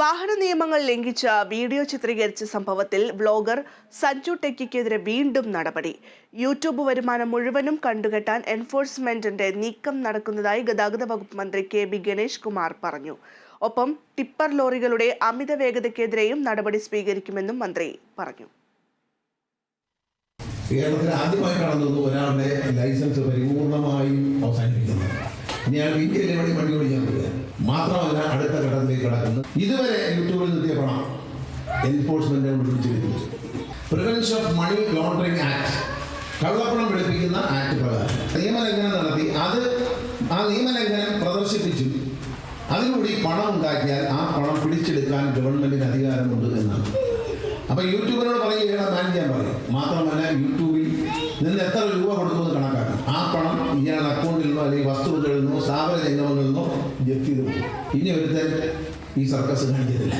വാഹന നിയമങ്ങൾ ലംഘിച്ച വീഡിയോ ചിത്രീകരിച്ച സംഭവത്തിൽ വ്ലോഗർ സഞ്ജു ടെക്കിക്കെതിരെ വീണ്ടും നടപടി. യൂട്യൂബ് വരുമാനം മുഴുവനും കണ്ടുകെട്ടാൻ എൻഫോഴ്സ്മെന്റിന്റെ നീക്കം നടക്കുന്നതായി ഗതാഗത വകുപ്പ് മന്ത്രി കെ ബി ഗണേഷ് കുമാർ പറഞ്ഞു. ഒപ്പം ടിപ്പർ ലോറികളുടെ അമിത വേഗതയ്ക്കെതിരെയും നടപടി സ്വീകരിക്കുമെന്നും മന്ത്രി പറഞ്ഞു. ഒരാളുടെ ലൈസൻസ് പരിപൂർണമായും അവസാനിപ്പിക്കുന്നത് ഇനി അയാൾ വഴി വണ്ടി ഓടിക്കാൻ കടക്കുന്നു. ഇതുവരെ യൂട്യൂബിൽ നിർത്തിയ പണം എൻഫോഴ്സ്മെന്റ് പിടിച്ചെടുത്തു prevention of money laundering act കള്ളപ്പണം വെളുപ്പിക്കുന്ന ആക്ട് പ്രകാരം. നിയമലംഘനം നടത്തി. അത് ആ നിയമലംഘനം പ്രദർശിപ്പിച്ചു അതിലൂടെ പണം ഉണ്ടാക്കിയാൽ ആ പണം പിടിച്ചെടുക്കാൻ ഗവൺമെന്റിന് അധികാരമുണ്ട് എന്നാണ്. അപ്പൊ യൂട്യൂബിനോട് പറയുകയാണ് ബാൻ ചെയ്യാൻ പറയും. മാത്രമല്ല യൂട്യൂബിൽ നിന്ന് എത്ര രൂപ കൊടുക്കുമെന്ന് കണക്കാക്കണം ആ പണം ഇയാളുടെ അക്കൗണ്ടിൽ നിന്നോ അല്ലെങ്കിൽ വസ്തുക്കളിൽ നിന്നോ സ്ഥാപന രംഗങ്ങളിൽ നിന്നോ ജപ്തി ഇനി ഒരുത്തൻ ഈ സർക്കസ് കാണിക്കത്തില്ല.